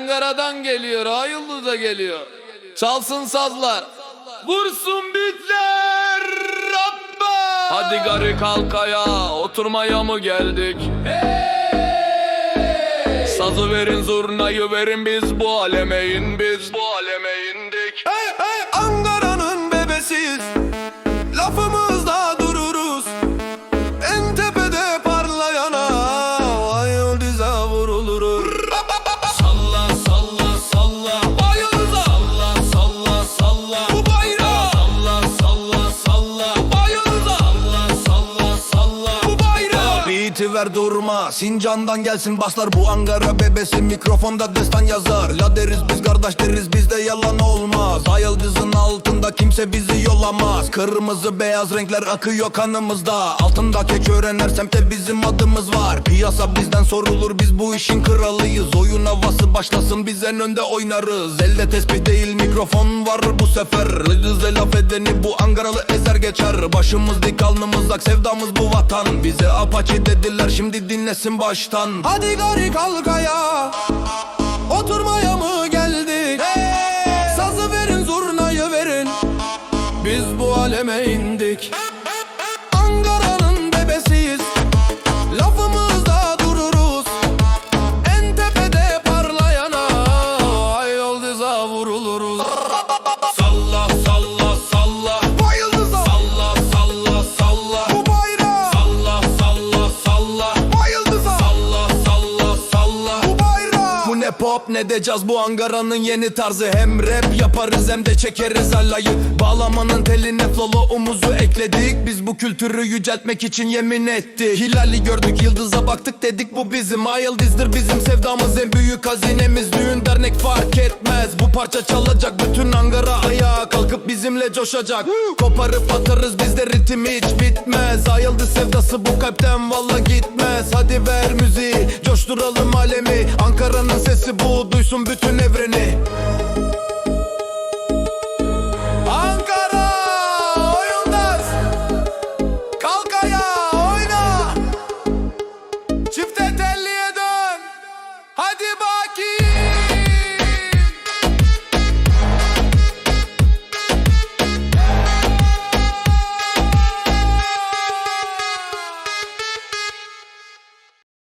Ankara'dan geliyor, Ayıldız'a geliyor. Çalsın sazlar. Vursun bitler Rabba. Hadi gari kalk ayağa, oturmaya mı geldik? Sazı verin, zurnayı verin biz bu aleme in biz bu aleme. Ver durma Sincan'dan gelsin baslar bu Ankara bebesi. Mikrofonda destan yazar. La deriz biz kardeş deriz bizde yalan olmaz. Ay yıldızın altında kimse bizi yolamaz. Kırmızı beyaz renkler akıyor kanımızda. Altında kek öğrenir semte bizim adımız var. Piyasa bizden sorulur biz bu işin kralıyız. Oyun havası başlasın biz en önde oynarız. Elde tespih değil mikrofon var bu sefer. Yıldızla laf edeni bu Ankaralı ezer geçer. Başımız dik alnımız ak sevdamız bu vatan. Bize apaçi dediler şimdi dinlesin baştan. Hadi gari kalk ayağa Oturmaya mı geldik? Sazı verin zurnayı verin. Biz bu aleme indik pop ne de caz bu Ankara'nın yeni tarzı. Hem rap yaparız hem de çekeriz alayı Bağlamanın teline flow'umuzu ekledik. Biz bu kültürü yüceltmek için yemin ettik. Hilali gördük yıldıza baktık. Dedik bu bizim. Ay yıldızdır bizim sevdamız. En büyük hazinemiz. Düğün dernek fark etmez. Bu parça çalacak. Bütün Ankara ayağa kalkıp bizimle coşacak. Koparıp atarız bizde ritim hiç bitmez. Ay yıldız sevdası bu kalpten valla gitmez. Hadi ver müziği coşturalım alemi. Ankara'nın sesi bu duysun bütün evreni